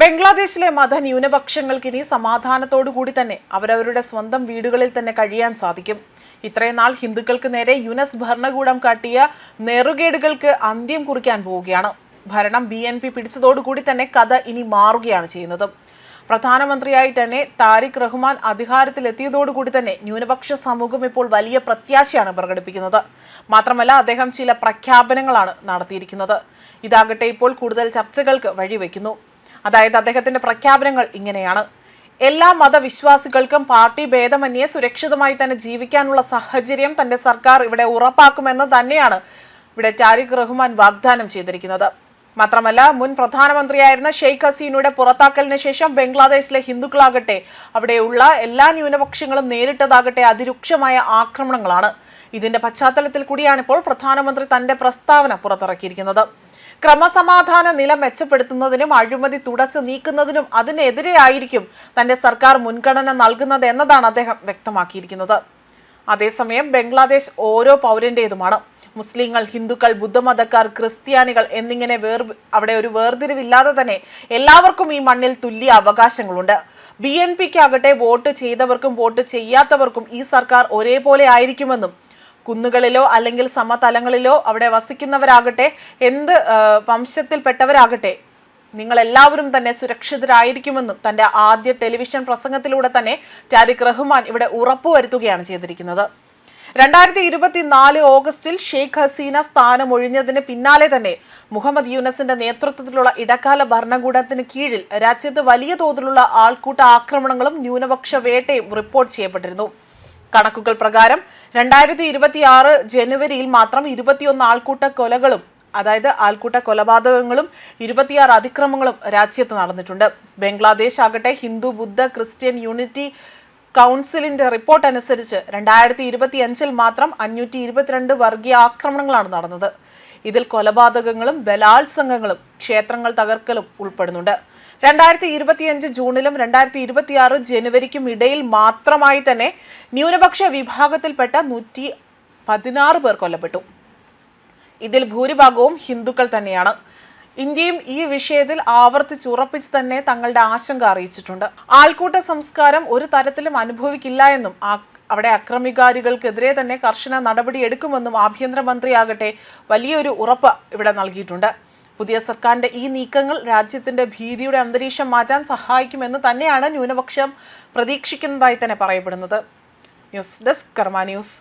ബംഗ്ലാദേശിലെ മത ന്യൂനപക്ഷങ്ങൾക്ക് ഇനി സമാധാനത്തോടു കൂടി തന്നെ അവരവരുടെ സ്വന്തം വീടുകളിൽ തന്നെ കഴിയാൻ സാധിക്കും. ഇത്രയും നാൾ ഹിന്ദുക്കൾക്ക് നേരെ യുനെസ് ഭരണകൂടം കാട്ടിയ നെറുകേടുകൾക്ക് അന്ത്യം കുറിക്കാൻ പോവുകയാണ്. ഭരണം ബി എൻ പി പിടിച്ചതോടുകൂടി തന്നെ കഥ ഇനി മാറുകയാണ് ചെയ്യുന്നത്. പ്രധാനമന്ത്രിയായി തന്നെ താരിഖ് റഹ്മാൻ അധികാരത്തിലെത്തിയതോടുകൂടി തന്നെ ന്യൂനപക്ഷ സമൂഹം ഇപ്പോൾ വലിയ പ്രത്യാശയാണ് പ്രകടിപ്പിക്കുന്നത്. മാത്രമല്ല അദ്ദേഹം ചില പ്രഖ്യാപനങ്ങളാണ് നടത്തിയിരിക്കുന്നത്. ഇതാകട്ടെ ഇപ്പോൾ കൂടുതൽ ചർച്ചകൾക്ക് വഴിവെക്കുന്നു. അതായത് അദ്ദേഹത്തിന്റെ പ്രഖ്യാപനങ്ങൾ ഇങ്ങനെയാണ്. എല്ലാ മതവിശ്വാസികൾക്കും പാർട്ടി ഭേദമന്യേ സുരക്ഷിതമായി തന്നെ ജീവിക്കാനുള്ള സാഹചര്യം തന്റെ സർക്കാർ ഇവിടെ ഉറപ്പാക്കുമെന്ന് തന്നെയാണ് ഇവിടെ താരിഖ് റഹ്മാൻ വാഗ്ദാനം ചെയ്തിരിക്കുന്നത്. മാത്രമല്ല മുൻ പ്രധാനമന്ത്രിയായിരുന്ന ഷെയ്ഖ് ഹസീനയുടെ പുറത്താക്കലിന് ശേഷം ബംഗ്ലാദേശിലെ ഹിന്ദുക്കളാകട്ടെ അവിടെയുള്ള എല്ലാ ന്യൂനപക്ഷങ്ങളും നേരിട്ടതാകട്ടെ അതിരൂക്ഷമായ ആക്രമണങ്ങളാണ്. ഇതിന്റെ പശ്ചാത്തലത്തിൽ കൂടിയാണ് ഇപ്പോൾ പ്രധാനമന്ത്രി തന്റെ പ്രസ്താവന പുറത്തിറക്കിയിരിക്കുന്നത്. ക്രമസമാധാന നില മെച്ചപ്പെടുത്തുന്നതിനും അഴിമതി തുടച്ചു നീക്കുന്നതിനും അതിനെതിരെയായിരിക്കും തന്റെ സർക്കാർ മുൻഗണന നൽകുന്നത് എന്നതാണ് അദ്ദേഹം വ്യക്തമാക്കിയിരിക്കുന്നത്. അതേസമയം ബംഗ്ലാദേശ് ഓരോ പൗരന്റേതുമാണ്. മുസ്ലിങ്ങൾ ഹിന്ദുക്കൾ ബുദ്ധമതക്കാർ ക്രിസ്ത്യാനികൾ എന്നിങ്ങനെ വേർ അവിടെ ഒരു വേർതിരിവില്ലാതെ തന്നെ എല്ലാവർക്കും ഈ മണ്ണിൽ തുല്യ അവകാശങ്ങളുണ്ട്. ബി എൻ പിക്കാകട്ടെ വോട്ട് ചെയ്തവർക്കും വോട്ട് ചെയ്യാത്തവർക്കും ഈ സർക്കാർ ഒരേപോലെ ആയിരിക്കുമെന്നും കുന്നുകളിലോ അല്ലെങ്കിൽ സമതലങ്ങളിലോ അവിടെ വസിക്കുന്നവരാകട്ടെ എന്ത് വംശത്തിൽപ്പെട്ടവരാകട്ടെ നിങ്ങൾ എല്ലാവരും തന്നെ സുരക്ഷിതരായിരിക്കുമെന്നും തന്റെ ആദ്യ ടെലിവിഷൻ പ്രസംഗത്തിലൂടെ തന്നെ ടാരിഖ് റഹ്മാൻ ഇവിടെ ഉറപ്പുവരുത്തുകയാണ് ചെയ്തിരിക്കുന്നത്. രണ്ടായിരത്തി ഇരുപത്തിനാല് ഓഗസ്റ്റിൽ ഷെയ്ഖ് ഹസീന സ്ഥാനം ഒഴിഞ്ഞതിന് പിന്നാലെ തന്നെ മുഹമ്മദ് യൂനസിന്റെ നേതൃത്വത്തിലുള്ള ഇടക്കാല ഭരണകൂടത്തിന് കീഴിൽ രാജ്യത്ത് വലിയ തോതിലുള്ള ആൾക്കൂട്ട ആക്രമണങ്ങളും ന്യൂനപക്ഷ വേട്ടയും റിപ്പോർട്ട് ചെയ്യപ്പെട്ടിരുന്നു. കണക്കുകൾ പ്രകാരം രണ്ടായിരത്തി ഇരുപത്തി ആറ് ജനുവരിയിൽ മാത്രം ഇരുപത്തിയൊന്ന് ആൾക്കൂട്ട കൊലകളും അതായത് ആൾക്കൂട്ട കൊലപാതകങ്ങളും ഇരുപത്തിയാറ് അതിക്രമങ്ങളും രാജ്യത്ത് നടന്നിട്ടുണ്ട്. ബംഗ്ലാദേശ് ആകട്ടെ ഹിന്ദു ബുദ്ധ ക്രിസ്ത്യൻ യൂണിറ്റി കൗൺസിലിന്റെ റിപ്പോർട്ട് അനുസരിച്ച് രണ്ടായിരത്തി ഇരുപത്തി അഞ്ചിൽ മാത്രം അഞ്ഞൂറ്റി ഇരുപത്തിരണ്ട് വർഗീയ ആക്രമണങ്ങളാണ് നടന്നത്. ഇതിൽ കൊലപാതകങ്ങളും ബലാത്സംഗങ്ങളും ക്ഷേത്രങ്ങൾ തകർക്കലും ഉൾപ്പെടുന്നുണ്ട്. രണ്ടായിരത്തി ഇരുപത്തിയഞ്ച് ജൂണിലും രണ്ടായിരത്തി ഇരുപത്തിയാറ് ജനുവരിക്കും ഇടയിൽ മാത്രമായി തന്നെ ന്യൂനപക്ഷ വിഭാഗത്തിൽപ്പെട്ട നൂറ്റി പതിനാറ് പേർ കൊല്ലപ്പെട്ടു. ഇതിൽ ഭൂരിഭാഗവും ഹിന്ദുക്കൾ തന്നെയാണ്. ഇന്ത്യയും ഈ വിഷയത്തിൽ ആവർത്തിച്ചുറപ്പിച്ച് തന്നെ തങ്ങളുടെ ആശങ്ക അറിയിച്ചിട്ടുണ്ട്. ആൾക്കൂട്ട സംസ്കാരം ഒരു തരത്തിലും അനുഭവിക്കില്ല എന്നും അവിടെ അക്രമികാരികൾക്കെതിരെ തന്നെ കർശന നടപടി എടുക്കുമെന്നും ആഭ്യന്തരമന്ത്രിയാകട്ടെ വലിയൊരു ഉറപ്പ് ഇവിടെ നൽകിയിട്ടുണ്ട്. പുതിയ സർക്കാരിന്റെ ഈ നീക്കങ്ങൾ രാജ്യത്തിന്റെ ഭീതിയുടെ അന്തരീക്ഷം മാറ്റാൻ സഹായിക്കുമെന്ന് തന്നെയാണ് ന്യൂനപക്ഷം പ്രതീക്ഷിക്കുന്നതായി തന്നെ പറയപ്പെടുന്നത്. News desk Karma news.